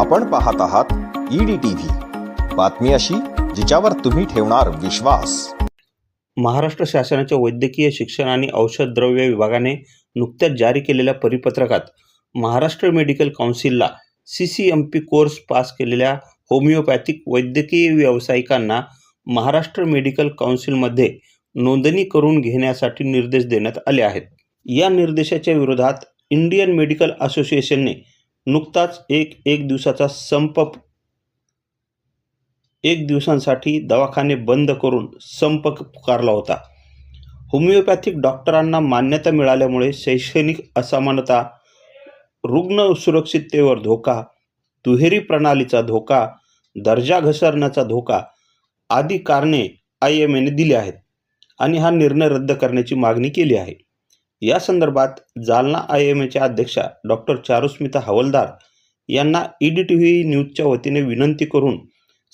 आपण पाहत आहात ईडी टीव्ही बातमी अशी जिच्यावर तुम्ही ठेवणार विश्वास. महाराष्ट्र शासनाच्या वैद्यकीय शिक्षण आणि औषध द्रव्य विभागाने नुकत्याच जारी केलेल्या परिपत्रकात Maharashtra medical काउन्सिलला C C M P course pass केलेल्या होमिओपॅथिक वैद्यकीय व्यावसायिकांना महाराष्ट्र मेडिकल काउन्सिलमध्ये नोंदणी करून घेण्यासाठी निर्देश देण्यात आले आहेत. या निर्देशाच्या विरोधात इंडियन मेडिकल असोसिएशनने नुकताच एक एक दिवसाचा संप एक दिवसांसाठी दवाखाने बंद करून संप पुकारला होता. होमिओपॅथिक डॉक्टरांना मान्यता मिळाल्यामुळे शैक्षणिक असमानता रुग्ण सुरक्षिततेवर धोका दुहेरी प्रणालीचा धोका दर्जा घसरण्याचा धोका आदी कारणे आय एम एने दिली आहेत आणि हा निर्णय रद्द करण्याची मागणी केली आहे. या संदर्भात जालना आय एम एच्या अध्यक्षा डॉक्टर चारुस्मिता हवलदार यांना ई डी टी व्ही न्यूजच्या वतीने विनंती करून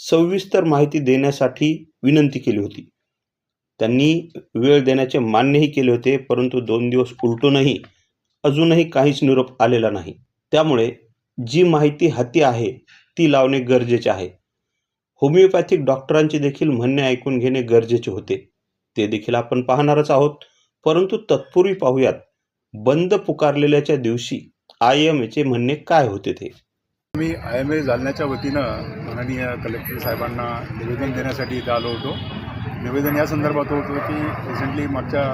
सविस्तर माहिती देण्यासाठी विनंती केली होती. त्यांनी वेळ देण्याचे मान्यही केले होते परंतु दोन दिवस उलटूनही अजूनही काहीच निरोप आलेला नाही. त्यामुळे जी माहिती हाती आहे ती लावणे गरजेचे आहे. होमिओपॅथिक डॉक्टरांचे देखील म्हणणे ऐकून घेणे गरजेचे होते. ते देखील आपण पाहणारच आहोत. परंतु तत्पूर्वी पाहूयात बंद पुकारलेल्याच्या दिवशी आय एम एचे म्हणणे काय होते ते? मी आय एम ए जालन्याच्या वतीनं माननीय कलेक्टर साहेबांना निवेदन देण्यासाठी इथं आलो होतो. निवेदन या संदर्भात होतं की रिसेंटली मागच्या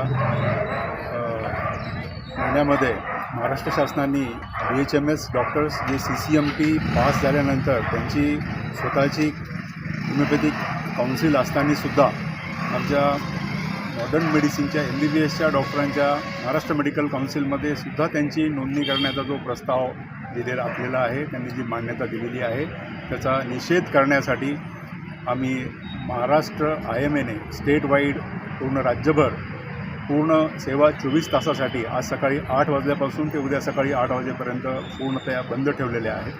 महिन्यामध्ये महाराष्ट्र शासनाने B H M S doctors जे C C M P pass झाल्यानंतर त्यांची स्वतःची होमिओपॅथिक काउन्सिल असतानासुद्धा आमच्या मॉडर्न मेडिसिनच्या एम बी बी एसच्या डॉक्टरांच्या महाराष्ट्र मेडिकल काउन्सिलमध्ये सुद्धा त्यांची नोंदणी करण्याचा जो प्रस्ताव दिलेला आपल्याला आहे त्यांनी जी मान्यता दिलेली आहे त्याचा निषेध करण्यासाठी आम्ही महाराष्ट्र आय एम एने स्टेट वाईड पूर्ण राज्यभर पूर्ण सेवा चोवीस तासासाठी आज सकाळी आठ वाजल्यापासून ते उद्या सकाळी आठ वाजेपर्यंत पूर्णतया बंद ठेवलेल्या आहेत.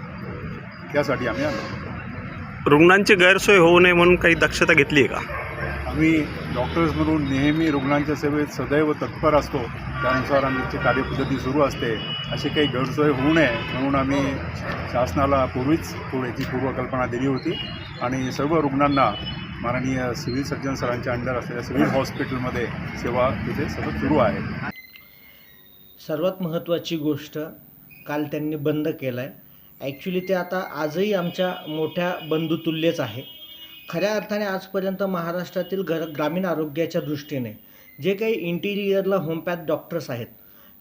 त्यासाठी आम्ही आलो. रुग्णांची गैरसोय होऊ नये म्हणून काही दक्षता घेतली आहे का? आम्ही डॉक्टर्स म्हणून नेहमी रुग्णांच्या सेवेत सदैव तत्पर असतो. त्यानुसार आमची कार्यपद्धती सुरू असते. अशी काही गैरसोय होऊ नये म्हणून आम्ही शासनाला पूर्वीच पूर्व याची पूर्वकल्पना दिली होती आणि सर्व रुग्णांना माननीय सिव्हिल सर्जन सरांच्या अंडर असलेल्या सिव्हिल हॉस्पिटलमध्ये सेवा तिथे सतत सुरू आहे. सर्वात महत्त्वाची गोष्ट काल त्यांनी बंद केलं आहे ॲक्च्युली ते आता आजही आमच्या मोठ्या बंधुतुल्यच आहे. खऱ्या अर्थाने आजपर्यंत महाराष्ट्रातील घर ग्रामीण आरोग्याच्या दृष्टीने जे काही इंटिरियरला होमपॅथ डॉक्टर्स आहेत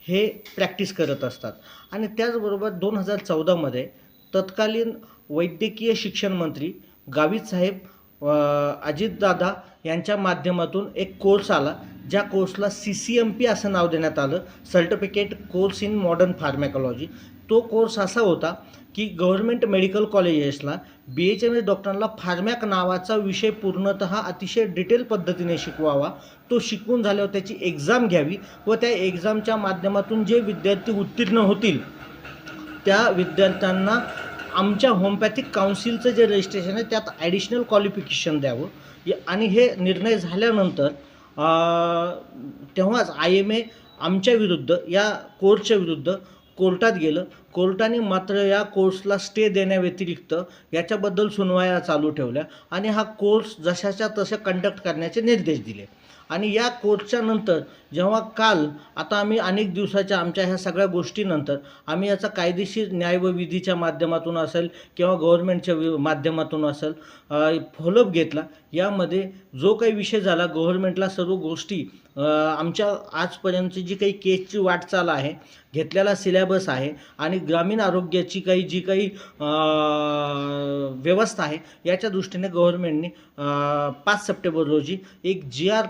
हे प्रॅक्टिस करत असतात. आणि त्याचबरोबर दोन हजार चौदामध्ये तत्कालीन वैद्यकीय शिक्षण मंत्री गावित साहेब अजितदादा यांच्या माध्यमातून एक कोर्स आला ज्या कोर्सला सी सी एम पी असं नाव देण्यात आलं certificate course in modern pharmacology तो कोर्स असा होता की गव्हर्मेंट मेडिकल कॉलेजेसला बी एच एम एस डॉक्टरांना फार्मॅक नावाचा विषय पूर्णतः अतिशय डिटेल पद्धतीने शिकवावा. तो शिकवून झाल्यावर त्याची एक्झाम घ्यावी व त्या एक्झामच्या माध्यमातून जे विद्यार्थी उत्तीर्ण होतील त्या विद्यार्थ्यांना आमच्या होमपॅथिक काउन्सिलचं जे रजिस्ट्रेशन आहे त्यात ॲडिशनल क्वालिफिकेशन द्यावं. आणि हे निर्णय झाल्यानंतर तेव्हाच आय एम ए आमच्या विरुद्ध या कोर्सच्या विरुद्ध कोर्टात गेलं. कोर्टाने मात्र या कोर्सला स्टे देण्याव्यतिरिक्त याच्याबद्दल सुनवाया चालू ठेवल्या आणि हा कोर्स जशाच्या तसे कंडक्ट करण्याचे निर्देश दिले. आणि या कोर्सच्या नंतर जेव्हा काल आता आम्ही अनेक दिवसाच्या आमच्या ह्या सगळ्या गोष्टीनंतर आम्ही याचा कायदेशीर न्याय व विधीच्या माध्यमातून असेल किंवा गव्हर्नमेंटच्या वि माध्यमातून असेल फॉलोअप घेतला यामध्ये जो काही विषय झाला गव्हर्नमेंटला सर्व गोष्टी आमच्या आजपर्यंतची जी काही केसची वाटचाल आहे घेतलेला सिलेबस आहे आणि ग्रामीण आरोग्याची काही जी काही व्यवस्था आहे याच्या दृष्टीने गव्हर्नमेंटने पाच सप्टेंबर रोजी एक जी आर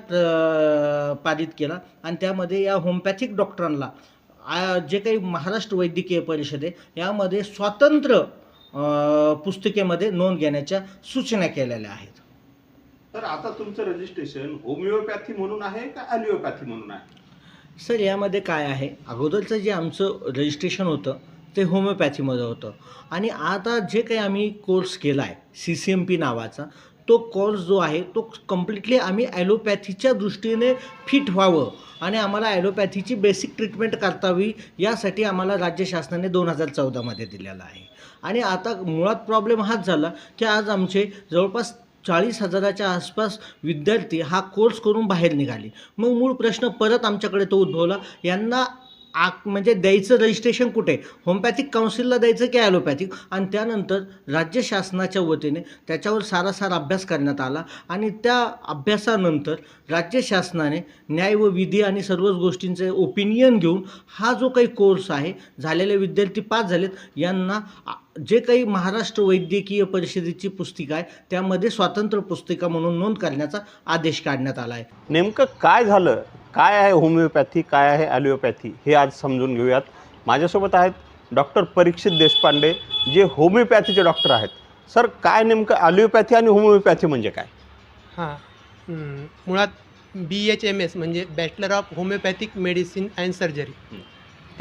पारित केला. आणि त्यामध्ये या होमिओपॅथिक डॉक्टरांना जे काही महाराष्ट्र वैद्यकीय परिषद आहे यामध्ये स्वातंत्र्य पुस्तिकेमध्ये नोंद घेण्याच्या सूचना केलेल्या आहेत. तर आता तुमचं रजिस्ट्रेशन होमिओपॅथी म्हणून आहे का ॲलिओपॅथी म्हणून आहे? सर यामध्ये काय आहे? अगोदरचं जे आमचं रजिस्ट्रेशन होतं ते होमिओपॅथीमध्ये होतं. आणि आता जे काही आम्ही कोर्स केला आहे सी सी एम पी नावाचा तो कोर्स जो आहे तो कम्प्लिटली आम्ही ॲलोपॅथीच्या दृष्टीने फिट व्हावं. आणि आम्हाला ॲलोपॅथीची बेसिक ट्रीटमेंट करतावी यासाठी आम्हाला राज्य शासनाने दोन हजार चौदामध्ये दिलेला आहे. आणि आता मुळात प्रॉब्लेम हाच झाला की आज आमचे जवळपास चाळीस हजाराच्या आसपास विद्यार्थी हा कोर्स करून बाहेर निघाले. मग मूळ प्रश्न परत आमच्याकडे तो उद्भवला यांना आ म्हणजे द्यायचं रजिस्ट्रेशन कुठे? होमपॅथिक काउन्सिलला द्यायचं की ॲलोपॅथिक? आणि त्यानंतर राज्य शासनाच्या वतीने त्याच्यावर सारासार अभ्यास करण्यात आला आणि त्या अभ्यासानंतर राज्य शासनाने न्याय व विधी आणि सर्वच गोष्टींचे ओपिनियन घेऊन हा जो काही कोर्स आहे झालेले विद्यार्थी पास झालेत यांना आ- जे काही महाराष्ट्र वैद्यकीय परिषदेची पुस्तिका आहे त्यामध्ये स्वातंत्र्य पुस्तिका म्हणून नोंद करण्याचा आदेश काढण्यात आला आहे. नेमकं काय झालं? काय आहे होमिओपॅथी? काय आहे ॲलिओपॅथी हे आज समजून घेऊयात. माझ्यासोबत आहेत डॉक्टर परीक्षित देशपांडे जे होमिओपॅथीचे डॉक्टर आहेत. सर काय नेमकं ॲलिओपॅथी आणि होमिओपॅथी म्हणजे काय? हां. मुळात बी एच एम एस म्हणजे bachelor of homeopathic medicine and surgery.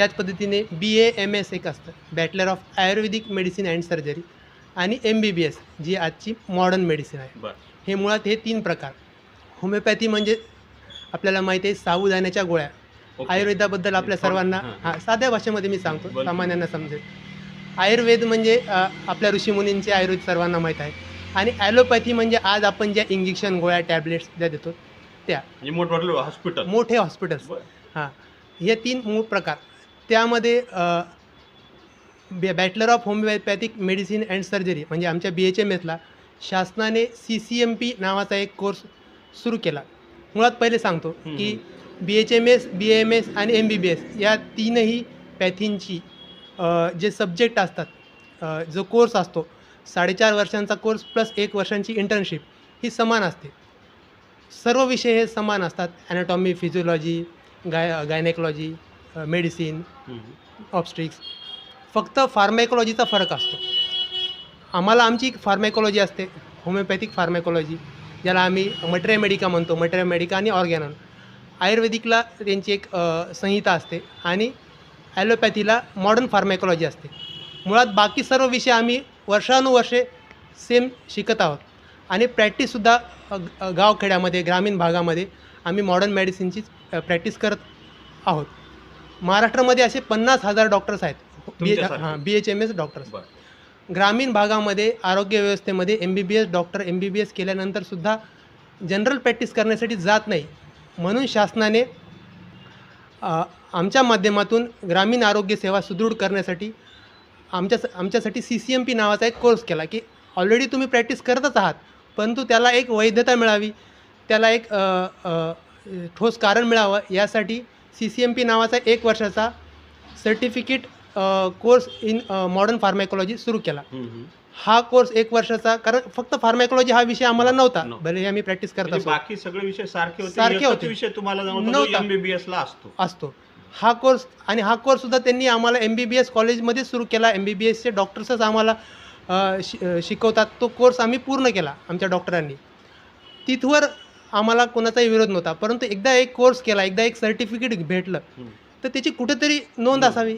त्याच पद्धतीने बी ए एम एस एक असतं. Bachelor of ayurvedic medicine and surgery आणि एम बी बी एस जी आजची मॉडर्न मेडिसिन आहे. हे मुळात हे तीन प्रकार. होमिओपॅथी म्हणजे आपल्याला माहिती आहे साबुदाण्याच्या गोळ्या. आयुर्वेदाबद्दल आपल्या सर्वांना हां. साध्या भाषेमध्ये मी सांगतो. सामान्यांना समजेल. आयुर्वेद म्हणजे आपल्या ऋषीमुनींचे आयुर्वेद सर्वांना माहीत आहे. आणि ॲलोपॅथी म्हणजे आज आपण ज्या इंजेक्शन गोळ्या टॅबलेट्स ज्या देतो त्या. म्हणजे मोठमोठे हॉस्पिटल. मोठे हॉस्पिटल्स. हां. हे तीन मूळ प्रकार. त्यामध्ये bachelor of homeopathic medicine and surgery म्हणजे आमच्या बी एच एम एसला शासनाने सी सी एम पी नावाचा एक कोर्स सुरू केला. मुळात पहिले सांगतो. की B H M S B M S आणि एम बी बी एस या तीनही पॅथींची जे सब्जेक्ट असतात जो कोर्स असतो साडेचार वर्षांचा कोर्स प्लस एक वर्षांची इंटर्नशिप ही समान असते. सर्व विषय हे समान असतात. ॲनाटॉमी फिजिओलॉजी गाय गायनेकॉलॉजी मेडिसिन ऑब्स्ट्रिक्स फक्त फार्मॅकॉलॉजीचा फरक असतो. आम्हाला आमची एक फार्मॅकॉलॉजी असते होमिओपॅथिक फार्मॅकॉलॉजी ज्याला आम्ही मटेरिया मेडिका म्हणतो मटेरिया मेडिका आणि ऑर्गॅनॉन आयुर्वेदिकला त्यांची एक संहिता असते आणि ॲलोपॅथीला मॉडर्न फार्मॅकॉलॉजी असते. मुळात बाकी सर्व विषय आम्ही वर्षानुवर्षे सेम शिकत आहोत. आणि प्रॅक्टिससुद्धा गावखेड्यामध्ये ग्रामीण भागामध्ये आम्ही मॉडर्न मेडिसिनची प्रॅक्टिस करत आहोत. महाराष्ट्रामध्ये असे पन्नास हजार डॉक्टर्स आहेत. बी? हां B H M S doctors ग्रामीण भागामध्ये आरोग्य व्यवस्थेमध्ये M B B S doctor M B B S केल्यानंतरसुद्धा general practice करण्यासाठी जात नाही. म्हणून शासनाने आमच्या माध्यमातून ग्रामीण आरोग्य सेवा सुदृढ करण्यासाठी आमच्या आमच्यासाठी सी सी एम पी नावाचा एक कोर्स केला की ऑलरेडी तुम्ही प्रॅक्टिस करतच आहात परंतु त्याला एक वैधता मिळावी त्याला एक ठोस कारण मिळावं यासाठी सी सी एम पी नावाचा एक वर्षाचा certificate course in modern pharmacology सुरू केला. हा कोर्स एक वर्षाचा कारण फक्त फार्मॅकॉलॉजी हा विषय आम्हाला नव्हता. भले आम्ही प्रॅक्टिस करत म्हणजे असो. बाकी सगळे विषय सारखे होते. सारखे होते. विषय तुम्हाला नव्हता. असतो. असतो. हा कोर्स आणि हा कोर्ससुद्धा त्यांनी आम्हाला एम बी बी एस कॉलेजमध्ये सुरू केला. एम बी बी एसचे डॉक्टर्सच आम्हाला शिकवतात. तो कोर्स आम्ही पूर्ण केला आमच्या डॉक्टरांनी तिथवर आम्हाला कोणाचाही विरोध नव्हता. परंतु एकदा एक कोर्स केला एकदा एक सर्टिफिकेट भेटलं. तर त्याची कुठेतरी नोंद असावी.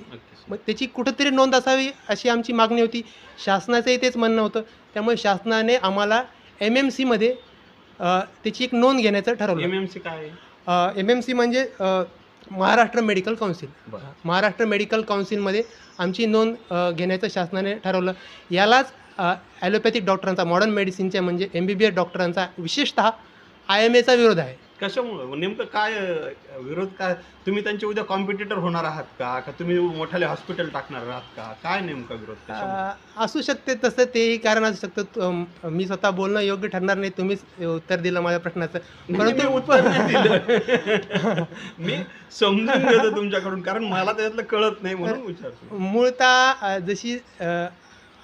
मग त्याची कुठंतरी नोंद असावी अशी आमची मागणी होती. शासनाचंही तेच म्हणणं होतं. त्यामुळे शासनाने आम्हाला एम एम सीमध्ये त्याची एक नोंद घेण्याचं ठरवलं. एमएमसी काय? आहे? एम एम सी म्हणजे Maharashtra medical council. Maharashtra medical काउन्सिलमध्ये आमची नोंद घेण्याचं शासनाने ठरवलं. यालाच ॲलोपॅथिक डॉक्टरांचा मॉडर्न मेडिसिनच्या म्हणजे एम बी बी एस डॉक्टरांचा विशेषतः आय एम एचा विरोध आहे. कशामुळे? नेमकं काय अ, विरोध काय? तुम्ही त्यांचे उद्या कॉम्पिटिटर होणार आहात का? का तुम्ही मोठाले हॉस्पिटल टाकणार आहात का? काय नेमका विरोध कशामुळे? अ, असू शकते तसं तेही कारण असू शकतं. मी स्वतः बोलणं योग्य ठरणार नाही. तुम्हीच उत्तर दिलं माझ्या प्रश्नाचं. मी परंतु उत्तर नाही दिलं. मी समजून घेतो तुमच्याकडून कारण मला त्याच्यातलं कळत नाही म्हणून विचारतो. मूळतः अ, जशी अ,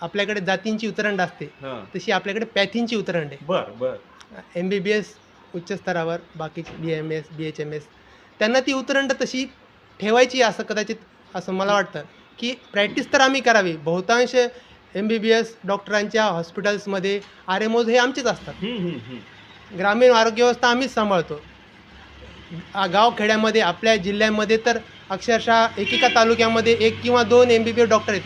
आपल्याकडे जातींची उतरंड असते हा. तशी आपल्याकडे पॅथींची उतरंड आहे. बर बर. एम बी बी एस उच्च स्तरावर बाकीचे B M S B H M S त्यांना ती उतरंड तशी ठेवायची असं कदाचित असं मला वाटतं की प्रॅक्टिस तर आम्ही करावी. बहुतांश एम बी बी एस डॉक्टरांच्या हॉस्पिटल्समध्ये आर एम ओज हे आमचेच असतात. ग्रामीण आरोग्य व्यवस्था आम्हीच सांभाळतो. गावखेड्यामध्ये आपल्या जिल्ह्यामध्ये तर अक्षरशः एकेका तालुक्यामध्ये एक किंवा दोन M B B S doctor आहेत.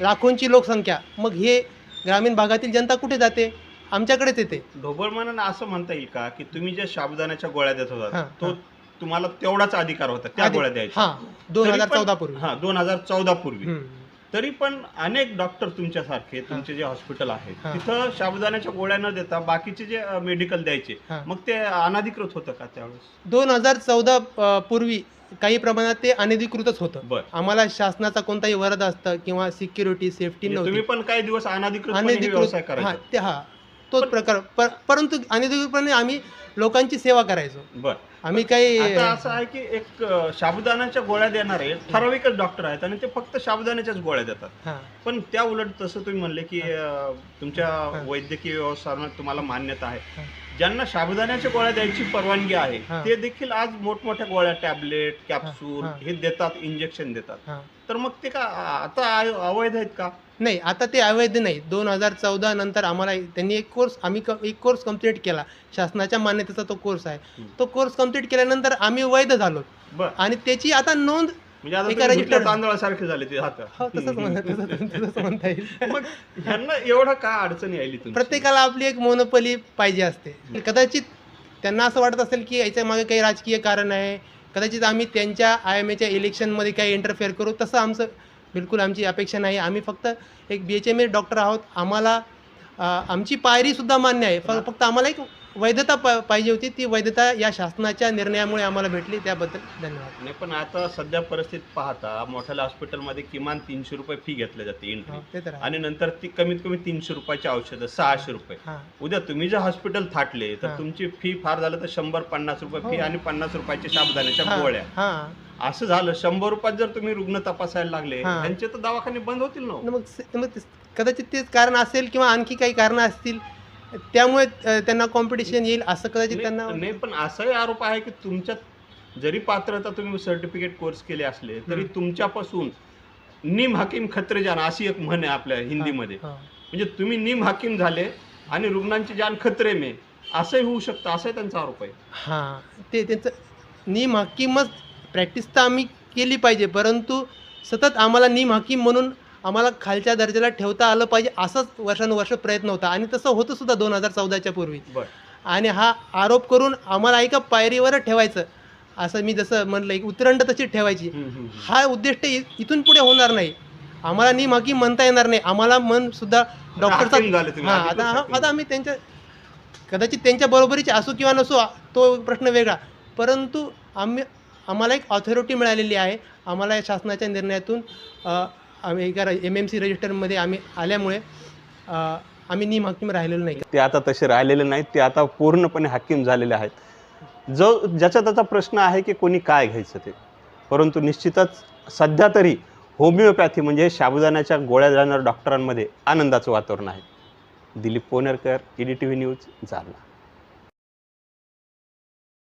लाखोंची लोकसंख्या. मग हे ग्रामीण भागातील जनता कुठे जाते? आमच्याकडेच येते ढोबळमानानं असं म्हणता येईल का की तुम्ही ज्या साबुदाण्याच्या गोळ्या देत हां, होता तो. तुम्हाला तेवढाच अधिकार होता त्या गोळ्या द्यायच्या. हा दोन हजार चौदा पूर्वी. हा दोन हजार चौदा पूर्वी. हम्म. तरी पण अनेक डॉक्टर तुमच्यासारखे तुमचे जे हॉस्पिटल आहेत हां. तिथं साबुदाण्याच्या गोळ्या न देता बाकीचे जे मेडिकल द्यायचे हां. मग ते अनधिकृत होतं का त्यावेळेस? दोन हजार चौदा पूर्वी काही प्रमाणात ते अनधिकृतच होतं. बर. आम्हाला शासनाचा कोणताही वरद असतं किंवा सिक्युरिटी सेफ्टी म्हणजे तुम्ही नव्हती पण काही दिवस अनधिकृत अनधिकृत व्यवसाय हा ते हा. तोच प्रकार. पर- परंतु अनधिकृतपणे आम्ही लोकांची सेवा करायचो. बर. आम्ही काही आता असं आहे की एक अं, साबुदाण्याच्या गोळ्या देणारे ठराविकच डॉक्टर आहेत आणि ते फक्त साबुदाण्याच्याच गोळ्या देतात. हा. पण त्या उलट तसं तुम्ही म्हणले की अं, तुमच्या. वैद्यकीय व्यवस्थापनात तुम्हाला मान्यता आहे. ज्यांना साबुदाण्याच्या गोळ्या द्यायची परवानगी आहे हां. ते देखील आज मोठमोठ्या गोळ्या टॅबलेट कॅप्सूल हां. हे देतात इंजेक्शन देतात. हा. तर मग ते का आता अवैध आहेत का? नाही आता ते अवैध नाही. दोन हजार चौदा नंतर आम्हाला त्यांनी एक कोर्स आम्ही क- एक कोर्स कंप्लीट केला. शासनाच्या मान्यतेचा तो कोर्स आहे. हम्म. तो कोर्स कंप्लीट केल्यानंतर आम्ही वैध झालो. बर. आणि त्याची आता नोंद म्हणजे आता तुम्ही तांदळासारखे झाले ते हात हो तसंच म्हणा तसंच तसंच म्हणता येईल. मग ह्यांना एवढं का अडचणी आली तुमची? प्रत्येकाला आपली एक मोनोपली पाहिजे असते. कदाचित त्यांना असं वाटत असेल की याच्या मागे काही राजकीय कारण आहे. कदाचित आम्ही त्यांच्या आय एम एच्या इलेक्शनमध्ये काही इंटरफेअर करू. तसं आमचं बिलकुल आमची अपेक्षा नाही. आम्ही फक्त एक B H M S doctor आहोत. आम्हाला अ, आमची पायरीसुद्धा मान्य आहे. फ- फक्त आम्हाला एक वैधता पाहिजे होती ती वैधता या शासनाच्या निर्णयामुळे आम्हाला भेटली त्याबद्दल धन्यवाद नाही पण आता सध्या परिस्थिती पाहता मोठ्या हॉस्पिटलमध्ये किमान तीनशे रुपये फी घेतली जाते एंट्री ते तर आहे. आणि नंतर ती कमीत कमी तीनशे रुपयाची औषधं सहाशे रुपये हां उद्या तुम्ही जर हॉस्पिटल थाटले तर हां. तुमची फी फार झालं तर शंभर पन्नास रुपये फी हो. आणि पन्नास रुपयाच्या साबुदाण्याच्या गोळ्या हां असं झालं शंभर रुपयात जर तुम्ही रुग्ण तपासायला लागले हां. त्यांचे तर दवाखाने बंद होतील ना हो. न मग से- मग ते- कदाचित तेच कारण असेल किंवा आणखी काही कारणं असतील त्यामुळे त्यांना कॉम्पिटिशन येईल असं कदाचित त्यांना नाही पण असाही आरोप आहे की तुमच्यात जरी पात्रता तुम्ही सर्टिफिकेट कोर्स केले असले तरी. तुमच्यापासून निम हकीम खत्रे जान अशी एक म्हण आहे आपल्या हिंदीमध्ये. म्हणजे तुम्ही निम हकीम झाले आणि रुग्णांची जान खत्रे में असंही होऊ शकतं असाही त्यांचा आरोप आहे हां ते त्यांचं निम हकीमच प्रॅक्टिस तर आम्ही केली पाहिजे परंतु सतत आम्हाला निम हकीम म्हणून आम्हाला खालच्या दर्जाला ठेवता आलं पाहिजे असाच वर्षानुवर्ष प्रयत्न होता. आणि तसं होतं सुद्धा दोन हजार चौदाच्या पूर्वी. आणि हा आरोप करून आम्हाला एका पायरीवर ठेवायचं. असं मी जसं म्हणलं एक उतरंड तशी ठेवायची. हा उद्दिष्ट इ- इथून पुढे होणार नाही. आम्हाला निम हकीम म्हणता येणार नाही. आम्हाला मन सुद्धा डॉक्टरचा हां आता आम्ही त्यांच्या कदाचित त्यांच्या बरोबरीचे असू किंवा नसू तो प्रश्न वेगळा. परंतु आम्ही आम्हाला एक ऑथॉरिटी मिळालेली आहे. आम्हाला या शासनाच्या निर्णयातून आम्ही एका एम एम सी रजिस्टरमध्ये आम्ही आल्यामुळे आम्ही नीम हकीम राहिलेलो नाही. ते आता तसे राहिलेले नाहीत ते आता पूर्णपणे हकीम झालेले आहेत. जो ज्याचा त्याचा प्रश्न आहे की कोणी काय घ्यायचं ते. परंतु निश्चितच सध्या तरी होमिओपॅथी म्हणजे साबुदाण्याच्या गोळ्या जाणाऱ्या डॉक्टरांमध्ये आनंदाचं वातावरण आहे. Dilip Ponarkar E D T V news Jalna.